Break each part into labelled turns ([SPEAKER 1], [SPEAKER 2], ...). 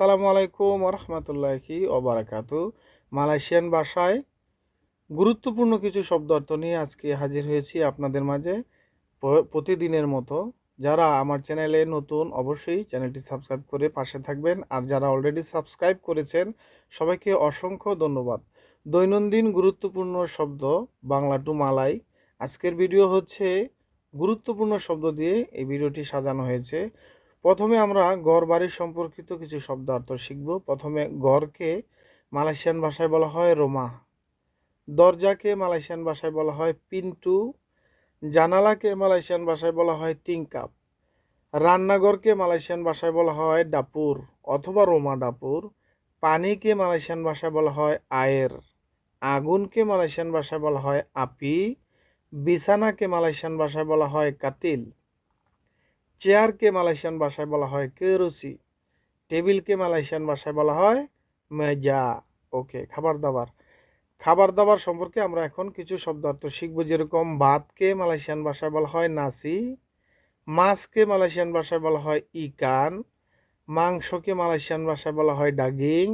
[SPEAKER 1] আসসালামু আলাইকুম রহমতুল্লাহি ওবরাকাতু। মালয়েশিয়ান ভাষায় গুরুত্বপূর্ণ কিছু শব্দ অর্থ নিয়ে আজকে হাজির হয়েছি আপনাদের মাঝে প্রতিদিনের মতো। যারা আমার চ্যানেলে নতুন অবশ্যই চ্যানেলটি সাবস্ক্রাইব করে পাশে থাকবেন। আর যারা অলরেডি সাবস্ক্রাইব করেছেন, সবাইকে অসংখ্য ধন্যবাদ। দৈনন্দিন গুরুত্বপূর্ণ শব্দ বাংলা টু মালাই। আজকের ভিডিও হচ্ছে গুরুত্বপূর্ণ শব্দ দিয়ে এই ভিডিওটি সাজানো হয়েছে। প্রথমে আমরা ঘর বাড়ির সম্পর্কিত কিছু শব্দার্থ শিখব। প্রথমে ঘরকে মালয়েশিয়ান ভাষায় বলা হয় রোমা। দরজাকে মালয়েশিয়ান ভাষায় বলা হয় পিন্টু। জানালাকে মালয়েশিয়ান ভাষায় বলা হয় তিনকাপ রান্নাঘরকে মালয়েশিয়ান ভাষায় বলা হয় ডাপুর অথবা রোমা ডাপুর। পানিকে মালয়েশিয়ান ভাষায় বলা হয় আয়ের। আগুনকে মালয়েশিয়ান ভাষায় বলা হয় আপি। বিছানাকে মালয়েশিয়ান ভাষায় বলা হয় কাতিল। চেয়ারকে মালয়েশিয়ান ভাষায় বলা হয় কেরুসি, টেবিলকে মালয়েশিয়ান ভাষায় বলা হয় মেজা। ওকে, খাবার দাবার। খাবার দাবার সম্পর্কে আমরা এখন কিছু শব্দার্থ শিখব। যেরকম ভাতকে মালয়েশিয়ান ভাষায় বলা হয় নাসি, মাছকে মালয়েশিয়ান ভাষায় বলা হয় ইকান, মাংসকে মালয়েশিয়ান ভাষায় বলা হয় ডাগিং,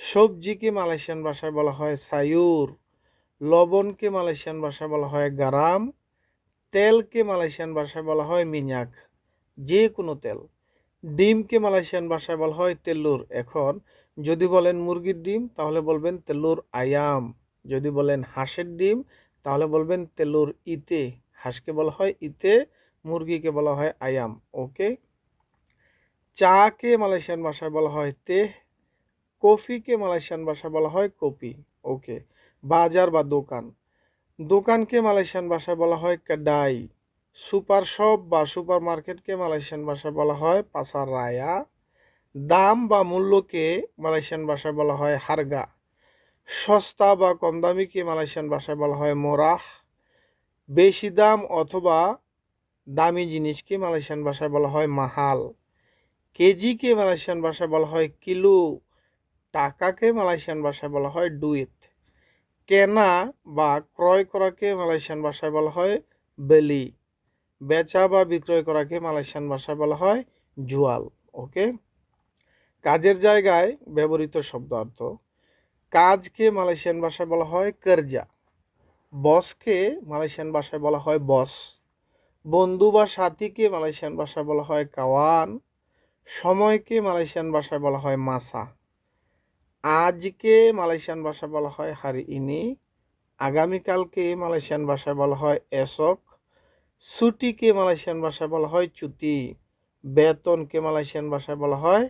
[SPEAKER 1] সবজিকে মালয়েশিয়ান ভাষায় বলা হয় সায়ুর, লবণকে মালয়েশিয়ান ভাষায় বলা হয় গারাম, তেলকে মালয়েশিয়ান ভাষায় বলা হয় মিনাক। যে কোনো তেল। ডিমকে মালয়েশিয়ান ভাষায় বলা হয় তেল্লুর। এখন যদি বলেন মুরগির ডিম, তাহলে বলবেন তেল্লুর আয়াম। যদি বলেন হাঁসের ডিম, তাহলে বলবেন তেল্লুর ইতে। হাঁসকে বলা হয় ইতে, মুরগিকে বলা হয় আয়াম। ওকে চাকে মালয়েশিয়ান ভাষায় বলা হয় তে, কফিকে মালয়েশিয়ান ভাষায় বলা হয় কপি ওকে বাজার বা দোকান। দোকানকে মালয়েশিয়ান ভাষায় বলা হয় কাডাই। সুপার শপ বা সুপার মার্কেটকে মালয়েশিয়ান ভাষায় বলা হয় পাসার রায়া। দাম বা মূল্যকে মালয়েশিয়ান ভাষায় বলা হয় হারগা। সস্তা বা কম দামিকে মালয়েশিয়ান ভাষায় বলা হয় মোরাহ। বেশি দাম অথবা দামি জিনিসকে মালয়েশিয়ান ভাষায় বলা হয় মাহাল। কেজিকে মালয়েশিয়ান ভাষায় বলা হয় কিলো। টাকাকে মালয়েশিয়ান ভাষায় বলা হয় ডুইট। কেনা বা ক্রয় করাকে মালয়েশিয়ান ভাষায় বলা হয় বেলি। বেচা বা বিক্রয় করাকে মালয়েশিয়ান ভাষায় বলা হয় জুয়াল ওকে কাজের জায়গায় ব্যবহৃত শব্দার্থ কাজকে মালয়েশিয়ান ভাষায় বলা হয় কর্জা। বসকে মালয়েশিয়ান ভাষায় বলা হয় বস। বন্ধু বা সাথীকে মালয়েশিয়ান ভাষায় বলা হয় কাওয়ান। সময়কে মালয়েশিয়ান ভাষায় বলা হয় মাসা। আজকে মালয়েশিয়ান ভাষায় বলা হয় হারি ইনি আগামীকালকে মালয়েশিয়ান ভাষায় বলা হয় এসক। ছুটিকে মালয়েশিয়ান ভাষায় বলা হয় চুতি বেতনকে মালয়েশিয়ান ভাষায় বলা হয়